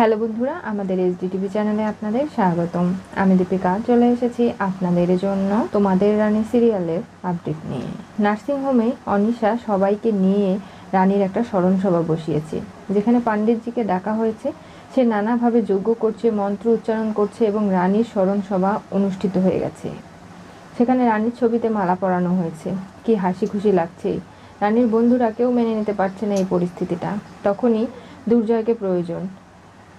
Hello বন্ধুরা, আমাদের SD TV চ্যানেলে আপনাদের স্বাগতম। আমি দীপিকা, চলে এসেছি আপনাদের জন্য তোমাদের রানী সিরিয়ালের আপডেট নিয়ে। নার্সিংহোমে অনিশা সবাইকে নিয়ে রানীর একটা স্মরণসভা বসিয়েছে, যেখানে পাণ্ডিতজিকে ডাকা হয়েছে। সে নানাভাবে যোগ্য করছে, মন্ত্র উচ্চারণ করছে এবং রানীর স্মরণ সভা অনুষ্ঠিত হয়ে গেছে। সেখানে রানীর ছবিতে মালা পরানো হয়েছে। কি হাসি খুশি লাগছে। রানীর বন্ধুরা কেউ মেনে নিতে পারছে না এই পরিস্থিতিটা। তখনই দুর্জয়কে প্রয়োজন।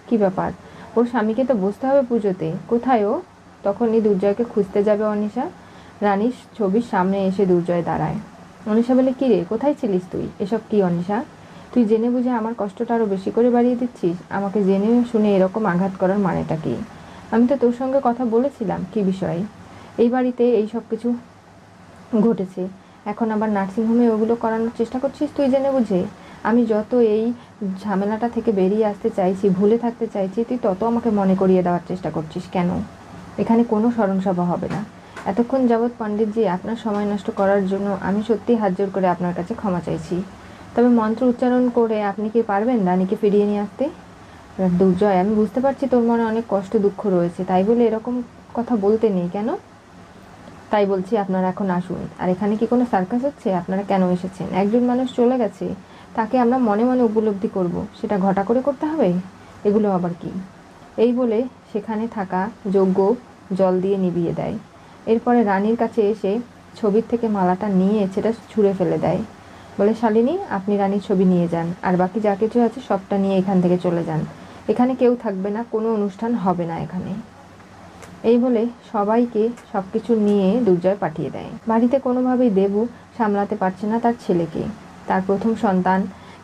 কি ব্যাপার? ওর স্বামীকে তো বসতে হবে পুজোতে। কোথায় ও? তখনই দুর্জয়কে খুঁজতে যাবে অনিশা। রানীর ছবির সামনে এসে দুর্জয় দাঁড়ায়। অনিশা বলে কী রে কোথায় ছিলিস তুই? এসব কি অনিশা? তুই জেনে বুঝে আমার কষ্টটা আরও বেশি করে বাড়িয়ে দিচ্ছিস? আমাকে জেনে শুনে এরকম আঘাত করার মানেটা কি? আমি তো তোর সঙ্গে কথা বলেছিলাম, কি বিষয়ে? এই বাড়িতে এই সব কিছু ঘটেছে। এখন আবার নার্সিংহোমে ওগুলো করানোর চেষ্টা করছিস তুই জেনে বুঝে? আমি যত এই ঝামেলাটা থেকে বেরিয়ে আসতে চাইছি, ভুলে থাকতে চাইছি, তুই তত আমাকে মনে করিয়ে দেওয়ার চেষ্টা করছিস কেন? এখানে কোনো স্মরণসভা হবে না। এতক্ষণ যাবৎ পণ্ডিতজি আপনার সময় নষ্ট করার জন্য আমি সত্যি হাত জোর করে আপনার কাছে ক্ষমা চাইছি। তবে মন্ত্র উচ্চারণ করে আপনি কি পারবেন রানীকে ফিরিয়ে নিয়ে আসতে? দুর্জয়, আমি বুঝতে পারছি তোর মনে অনেক কষ্ট দুঃখ রয়েছে, তাই বলে এরকম কথা বলতে নেই কেন? তাই বলছি আপনারা এখন আসুন। আর এখানে কি কোনো সার্কাস হচ্ছে? আপনারা কেন এসেছেন? একজন মানুষ চলে গেছে। তাকে আমরা মনে মনে উপলব্ধি করব। সেটা ঘটা করে করতে হবে? এগুলো আবার কি? এই বলে সেখানে থাকা যজ্ঞ জল দিয়ে নিভিয়ে দেয়। এরপরে রানীর কাছে এসে ছবির থেকে মালাটা নিয়ে সেটা ছুঁড়ে ফেলে দেয়। বলে, শালিনী, আপনি রানীর ছবি নিয়ে যান। আর বাকি যা কিছু আছে সবটা নিয়ে এখান থেকে চলে যান। এখানে কেউ থাকবে না, কোনো অনুষ্ঠান হবে না এখানে। এই বলে সবাইকে সব কিছু নিয়ে দুর্জয় পাঠিয়ে দেয়। বাড়িতে কোনোভাবেই দেবু সামলাতে পারছে না তার ছেলেকে। তার প্রথম সন্তান।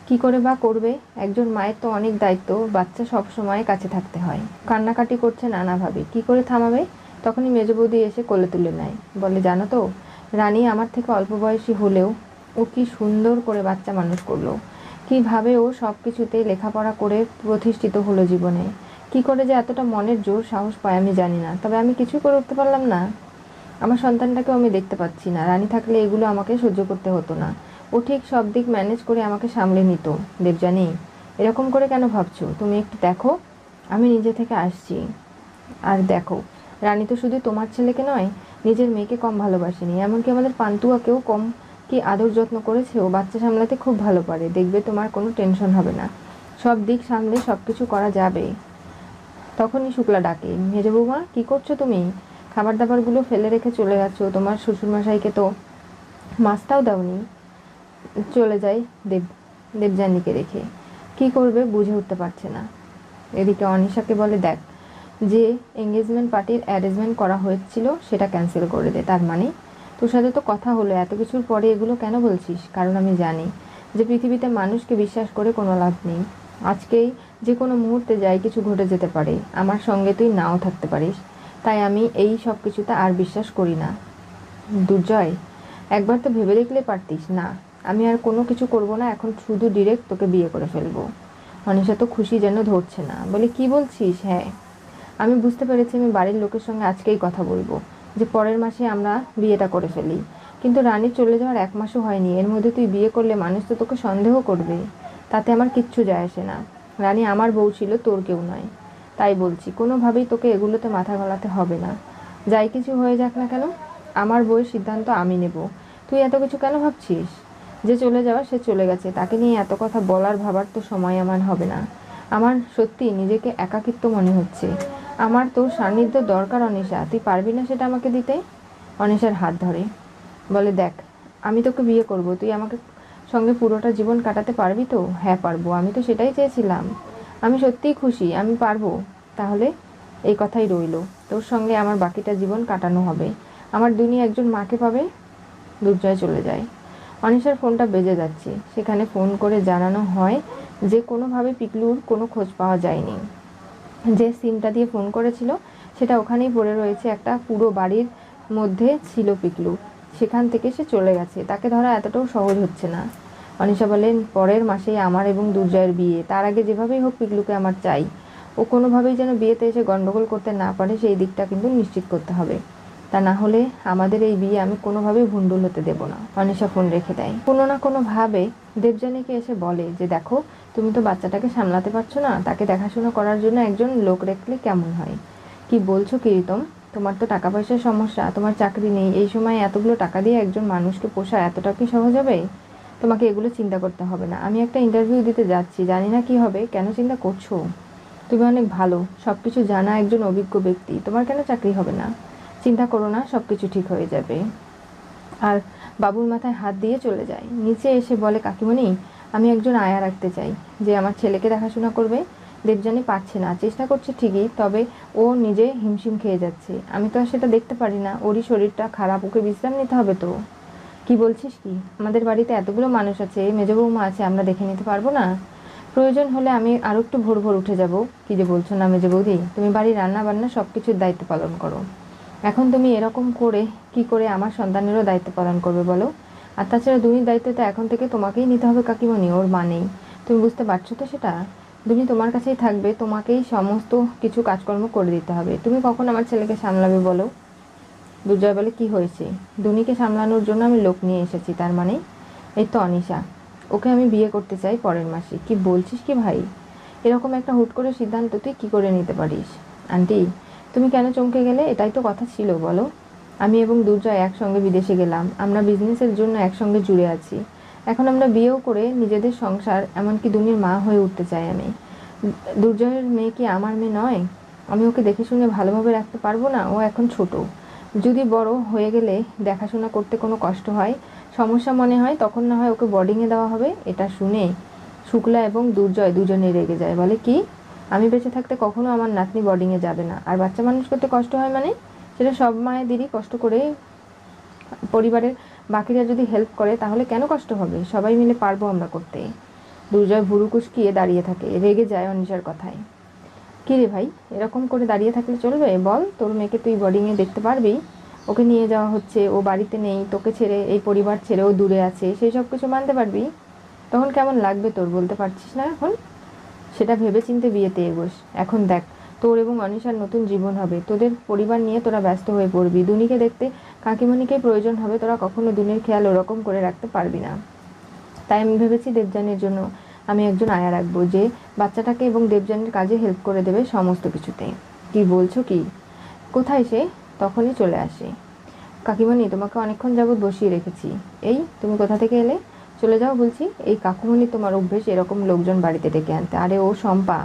কি করে বা করবে? একজন মায়ের তো অনেক দায়িত্ব, বাচ্চা সব সময় কাছে থাকতে হয়। কান্নাকাটি করছে নানাভাবে। কি করে থামাবে? তখনই মেজ বৌদি এসে কোলে তুলে নেয়। বলে, জানো তো, রানী আমার থেকে অল্প বয়সী হলেও ও কি সুন্দর করে বাচ্চা মানুষ করল। কীভাবে ও সব কিছুতেই লেখাপড়া করে প্রতিষ্ঠিত হলো জীবনে। কি করে যে এতটা মনের জোর সাহস পায় আমি জানি না। তবে আমি কিছুই করে উঠতে পারলাম না। আমার সন্তানটাকেও আমি দেখতে পাচ্ছি না। রানী থাকলে এগুলো আমাকে সহ্য করতে হতো না। ও ঠিক সব দিক ম্যানেজ করে আমাকে সামলে নিত। দেবজানি এরকম করে কেন ভাবছ? তুমি একটু দেখো। আমি নিজে থেকে আসছি। আর দেখো, রানী তো শুধু তোমার ছেলেকে নয়, নিজের মেয়েকে কম ভালোবাসেনি। এমনকি আমাদের পান্তুয়াকেও কম কি আদর যত্ন করেছে। ও বাচ্চা সামলাতে খুব ভালো পারে। দেখবে তোমার কোনো টেনশন হবে না। সব দিক সামলে সব কিছু করা যাবে। তখনই শুক্লা ডাকে, মেজে বৌমা, কী করছ তুমি? খাবার দাবারগুলো ফেলে রেখে চলে গেছো তোমার শ্বশুরমশাইকে তো মাছটাও দাওনি। চলে যায় দেব, দেবযানীকে রেখে কি করবে বুঝে উঠতে পারছে না। এদিকে অনিশাকে বলে, দেখ, যে এঙ্গেজমেন্ট পার্টির অ্যারেঞ্জমেন্ট করা হয়েছিল, সেটা ক্যান্সেল করে দে। তার মানে তোর সাথে তো কথা হলো, এত কিছুর পরে এগুলো কেন বলছিস? কারণ আমি জানি যে পৃথিবীতে মানুষকে বিশ্বাস করে কোনো লাভ নেই। আজকেই যে কোনো মুহূর্তে যাই, কিছু ঘটে যেতে পারে। আমার সঙ্গে তুই নাও থাকতে পারিস। তাই আমি এই সব কিছুতে আর বিশ্বাস করি না। দুর্জয়, একবার তো ভেবে দেখলে পারতিস। না আমি আর কোনো কিছু করব না, এখন শুধু ডিরেক্ট তোকে বিয়ে করে ফেলব। অনিশা তো খুশি যেন ধরছে না। বলে, কি বলছিস? হ্যাঁ আমি বুঝতে পেরেছি, আমি বাড়ির লোকের সঙ্গে আজকেই কথা বলব, যে পরের মাসে আমরা বিয়েটা করে ফেলি। কিন্তু রানী চলে যাওয়ার এক মাসও হয়নি, এর মধ্যে তুই বিয়ে করলে মানুষ তো তোকে সন্দেহ করবে। তাতে আমার কিচ্ছু যায় আসে না। রানী আমার বউ ছিল, তোর কেউ নয়। তাই বলছি, কোনোভাবেই তোকে এগুলোতে মাথা গলাতে হবে না। যাই কিছু হয়ে যাক না কেন, আমার বউয়ের সিদ্ধান্ত আমি নেব। তুই এত কিছু কেন ভাবছিস? যে চলে যাওয়া, সে চলে গেছে। তাকে নিয়ে এত কথা বলার ভাবার তো সময় আমার হবে না। আমার সত্যি নিজেকে একাকিত্ব মনে হচ্ছে। আমার তোর সান্নিধ্য দরকার, অনিশা। তুই পারবি না সেটা আমাকে দিতে? অনিশার হাত ধরে। বলে, দেখ, আমি তোকে বিয়ে করব। তুই আমাকে সঙ্গে পুরোটা জীবন কাটাতে পারবি তো? হ্যাঁ পারব। আমি তো সেটাই চেয়েছিলাম। আমি সত্যিই খুশি। আমি পারব। তাহলে এই কথাই রইল। তোর সঙ্গে আমার বাকিটা জীবন কাটানো হবে। আমার দুনিয়া একজন মাকে পাবে, দুর্জয় চলে যায়। অনিশার ফোনটা বেজে যাচ্ছে। সেখানে ফোন করে জানানো হয় যে কোনোভাবে পিকলুর কোনো খোঁজ পাওয়া যায়নি। যে সিমটা দিয়ে ফোন করেছিল, সেটা ওখানেই পড়ে রয়েছে। একটা পুরো বাড়ির মধ্যে ছিল পিকলু। সেখান থেকে সে চলে গেছে। তাকে ধরা এতটাও সহজ হচ্ছে না। অনিশা বলেন, পরের মাসেই আমার এবং দুর্জয়ের বিয়ে। তার আগে যেভাবেই হোক পিকলুকে আমার চাই। ও কোনোভাবেই যেন বিয়েতে এসে গন্ডগোল করতে না পারে, সেই দিকটা কিন্তু নিশ্চিত করতে হবে। তা না হলে আমাদের এই বিয়ে আমি কোনোভাবেই ভুন্ডুল হতে দেব না। অনিশা ফোন রেখে দেয়। কোনো না কোনোভাবে দেবযানীকে এসে বলে যে, দেখো, তুমি তো বাচ্চাটাকে সামলাতে পারছ না। তাকে দেখাশোনা করার জন্য একজন লোক রাখলে কেমন হয়? কি বলছো কিরিতম? তোমার তো টাকা পয়সার সমস্যা, তোমার চাকরি নেই। এই সময় এতগুলো টাকা দিয়ে একজন মানুষকে পোষা এতটা কি সহজ হবে? তোমাকে এগুলো চিন্তা করতে হবে না। আমি একটা ইন্টারভিউ দিতে যাচ্ছি। জানি না কি হবে। কেন চিন্তা করছ? তুমি অনেক ভালো। সব কিছু জানা একজন অভিজ্ঞ ব্যক্তি। তোমার কেন চাকরি হবে না? চিন্তা করো না সব কিছু ঠিক হয়ে যাবে। আর বাবুর মাথায় হাত দিয়ে চলে যায়। নিচে এসে বলে, কাকিমণি, আমি একজন আয়া রাখতে চাই, যে আমার ছেলেকে দেখাশোনা করবে। দেবযানী পারছে না, চেষ্টা করছে ঠিকই, তবে ও নিজে হিমশিম খেয়ে যাচ্ছে। আমি তো আর সেটা দেখতে পারি না, ওরই শরীরটা খারাপ, ওকে বিশ্রাম নিতে হবে তো। কি বলছিস কি? আমাদের বাড়িতে এতগুলো মানুষ আছে, মেজ বৌমা আছে, আমরা দেখে নিতে পারব না? প্রয়োজন হলে আমি আরও একটু ভোর ভোর উঠে যাব। কি যে বলছো না, মেজে বৌদি? তুমি বাড়ির রান্না বান্না সব কিছুর দায়িত্ব পালন করো। এখন তুমি এরকম করে কি করে আমার সন্তানেরও দায়িত্ব পালন করবে বলো? আর তাছাড়া দুনির দায়িত্বটা এখন থেকে তোমাকেই নিতে হবে কাকিমণি, ওর মা নেই। তুমি বুঝতে পারছ তো সেটা? তুমি তোমার কাছেই থাকবে, তোমাকেই সমস্ত কিছু কাজকর্ম করে দিতে হবে। তুমি কখন আমার ছেলেকে সামলাবে বলো? দুর্জয় বলে, কি হয়েছে? দুনিকে সামলানোর জন্য আমি লোক নিয়ে এসেছি, তার মানে? এই তো অনিশা, ওকে আমি বিয়ে করতে চাই পরের মাসে। কি বলছিস কি ভাই? এরকম একটা হুট করে সিদ্ধান্ত তুই কী করে নিতে পারিস? আন্টি তুমি কেন চমকে গেলে? এটাই তো কথা ছিল, বলো। আমি এবং দুর্জয় একসঙ্গে বিদেশে গেলাম। আমরা বিজনেসের জন্য একসঙ্গে জুড়ে আছি। এখন আমরা বিয়েও করে নিজেদের সংসার, এমনকি দুনির মা হয়ে উঠতে চাই আমি। দুর্জয়ের মেয়ে কি আমার মেয়ে নয়? আমি ওকে দেখে শুনে ভালোভাবে রাখতে পারব না? ও এখন ছোট। যদি বড় হয়ে গেলে দেখাশোনা করতে কোনো কষ্ট হয়, সমস্যা মনে হয়, তখন না হয় ওকে বোর্ডিংয়ে দেওয়া হবে। এটা শুনে শুক্লা এবং দুর্জয় দুজনে রেগে যায়। বলে কি? আমি বেঁচে থাকতে কখনো আমার নাতনি বোর্ডিংয়ে যাবে না। আর বাচ্চা মানুষ করতে কষ্ট হয় মানে? সেটা সব মায়েদেরই কষ্ট করে পরিবারের বাকিরা যদি হেল্প করে, তাহলে কেন কষ্ট হবে? সবাই মিলে পারব আমরা করতে। দুর্জয় ভুরু কুচকিয়ে দাঁড়িয়ে থাকে। রেগে যায় অনিশার কথায়। কী রে ভাই, এরকম করে দাঁড়িয়ে থাকলে চলবে? বল, তোর মেয়েকে তুই বোর্ডিংয়ে দেখতে পারবি? ওকে নিয়ে যাওয়া হচ্ছে, ও বাড়িতে নেই, তোকে ছেড়ে, এই পরিবার ছেড়ে ও দূরে আছে, সেই সব কিছু মানতে পারবি? তখন কেমন লাগবে তোর? বলতে পারছিস না এখন? সেটা ভেবে চিনতে বিয়েতে এগোস। এখন দেখ, তোর এবং অনিশার নতুন জীবন হবে। তোদের পরিবার নিয়ে তোরা ব্যস্ত হয়ে পড়বি। দুনিকে দেখতে কাকিমণিকে প্রয়োজন হবে, তোরা কখনো দুনির খেয়াল ওরকম করে রাখতে পারবি না। তাই আমি ভেবেছি দেবযানীর জন্য আমি একজন আয়া রাখব, যে বাচ্চাটাকে এবং দেবযানীর কাজে হেল্প করে দেবে সমস্ত কিছুতে। কি বলছো কি? কোথায় সে? তখনই চলে আসে। কাকিমণি, তোমাকে অনেকক্ষণ যাবৎ বসিয়ে রেখেছি। এই, তুমি কোথা থেকে এলে? চলে যাও বলছি, এই কাকুমণি তোমার অভ্যেস এরকম লোকজন বাড়িতে ডেকে আনতে। আরে ও শম্পা,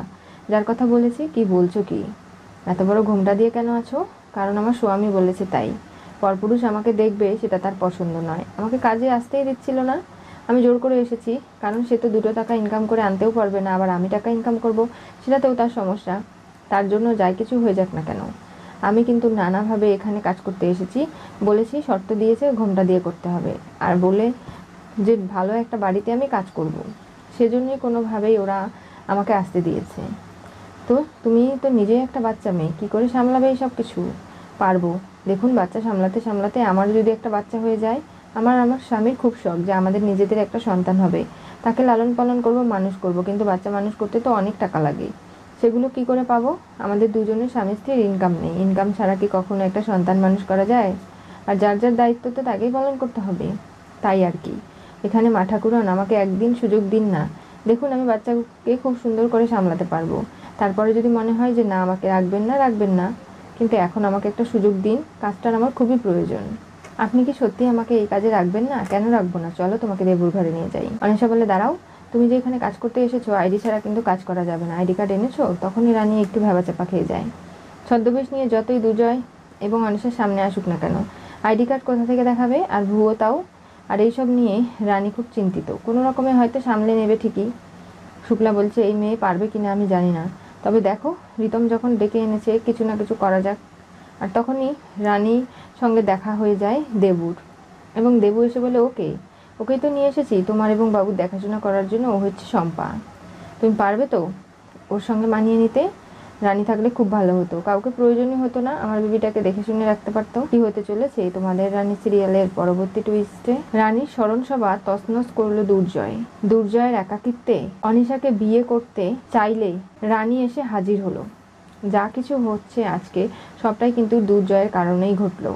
যার কথা বলেছি কি বলছো কি? এত বড় ঘোমটা দিয়ে কেন আছো? কারণ আমার স্বামী বলেছে তাই। পরপুরুষ আমাকে দেখবে, সেটা তার পছন্দ নয়। আমাকে কাজে আসতেই দিচ্ছিল না। আমি জোর করে এসেছি, কারণ সে তো দুটো টাকা ইনকাম করে আনতেও পারবে না, আবার আমি টাকা ইনকাম করব, সেটাতেও তার সমস্যা। তার জন্য যাই কিছু হয়ে যাক না কেন। আমি কিন্তু নানাভাবে এখানে কাজ করতে এসেছি। বলেছি শর্ত দিয়েছে, ঘোমটা দিয়ে করতে হবে। আর বলে যে ভালো একটা বাড়িতে আমি কাজ করব। সেজন্যই কোনোভাবেই ওরা আমাকে আসতে দিয়েছে। তো তুমি তো নিজেই একটা বাচ্চা মেয়ে, কী করে সামলাবে এই সব কিছু? পারব। দেখুন, বাচ্চা সামলাতে সামলাতে আমার যদি একটা বাচ্চা হয়ে যায়, আমার আমার স্বামীর খুব শখ যে আমাদের নিজেদের একটা সন্তান হবে। তাকে লালন পালন করব, মানুষ করব, কিন্তু বাচ্চা মানুষ করতে তো অনেক টাকা লাগে। সেগুলো কি করে পাবো? আমাদের দুজনের স্বামী স্ত্রীর ইনকাম নেই। ইনকাম ছাড়া কি কখনো একটা সন্তান মানুষ করা যায়? আর যার যার দায়িত্ব তো তাকেই পালন করতে হবে। তাই আর কি। এখানে মা ঠাকুরন, আমাকে একদিন সুযোগ দিন না। দেখুন, আমি বাচ্চাকে খুব সুন্দর করে সামলাতে পারব। তারপরে যদি মনে হয় যে, না, আমাকে রাখবেন না রাখবেন না, কিন্তু এখন আমাকে একটা সুযোগ দিন কাজটার আমার খুবই প্রয়োজন। আপনি কি সত্যি আমাকে এই কাজে রাখবেন না? কেন রাখব না? চলো, তোমাকে দেবুর ঘরে নিয়ে যাই। অনেশা বলে, দাঁড়াও, তুমি যে এখানে কাজ করতে এসেছ, আইডি ছাড়া কিন্তু কাজ করা যাবে না। আইডি কার্ড এনেছো? তখনই রানী একটু ভেবাচাপা খেয়ে যায়। ছদ্মবেশ নিয়ে যতই দুজয় এবং অনিশার সামনে আসুক না কেন, আইডি কার্ড কোথা থেকে দেখাবে? আর ভুয়ো তাও আর এইসব নিয়ে রানী খুব চিন্তিত। কোনো রকমে হয়তো সামলে নেবে ঠিকই। শুক্লা বলছে, এই মেয়ে পারবে কিনা আমি জানি না। তবে দেখো, রিতম যখন ডেকে এনেছে, কিছু না কিছু করা যাক। আর তখনই রানীর সঙ্গে দেখা হয়ে যায় দেবুর। এবং দেবু এসে বলে, ওকে, ওকেই তো নিয়ে এসেছি। তোমার এবং বাবুর দেখাশোনা করার জন্য ও হচ্ছে শম্পা। তুমি পারবে তো ওর সঙ্গে মানিয়ে নিতে? রানী থাকলে খুব ভালো হতো। কাউকে প্রয়োজনই হতো না, আমার বেবিটাকে দেখে শুনে রাখতে পারতো। কি হতে চলেছে তোমাদের রানী সিরিয়ালের পরবর্তী টুইস্টে রানীর স্মরণ সভা তছনছ করল দুর্জয়। দুর্জয়ের একাকিত্বে অনিশাকে বিয়ে করতে চাইলে রানী এসে হাজির হলো। যা কিছু হচ্ছে আজকে, সবটাই কিন্তু দুর্জয়ের কারণেই ঘটলো।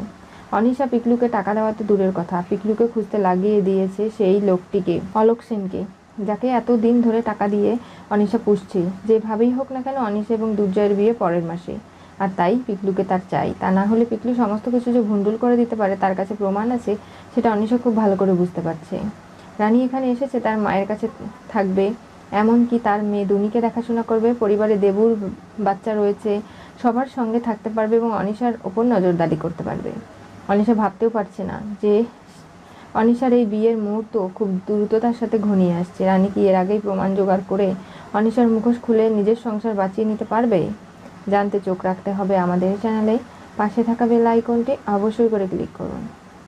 অনিশা পিকলুকে টাকা দেওয়া তো দূরের কথা। পিকলুকে খুঁজতে লাগিয়ে দিয়েছে সেই লোকটিকে, অলোক সেনকে। যাকে এত দিন ধরে টাকা দিয়ে অনিশা পুষছে, যেভাবেই হোক না কেন অনিশা এবং দুর্জয়ের বিয়ে পরের মাসে। আর তাই পিকলুকে তার চাই। তা না হলে পিকলু সমস্ত কিছু যে ভুন্ডুল করে দিতে পারে, তার কাছে প্রমাণ আছে, সেটা অনিশা খুব ভালো করে বুঝতে পারছে। রানী এখানে এসেছে, তার মায়ের কাছে থাকবে। এমনকি তার মেয়ে দুনিকে দেখাশোনা করবে, পরিবারে দেবুর বাচ্চা রয়েছে, সবার সঙ্গে থাকতে পারবে এবং অনিশার ওপর নজরদারি করতে পারবে। অনিশা ভাবতেও পারছে না যে অনিশার এই বিয়ের মুহূর্ত খুব দ্রুততার সাথে ঘনিয়ে আসছে। রানী কি এর আগেই প্রমাণ জোগাড় করে অনিশার মুখোশ খুলে নিজের সংসার বাঁচিয়ে নিতে পারবে? জানতে চোখ রাখতে হবে আমাদের চ্যানেলে পাশে থাকা বেল আইকনটি অবশ্যই করে ক্লিক করুন।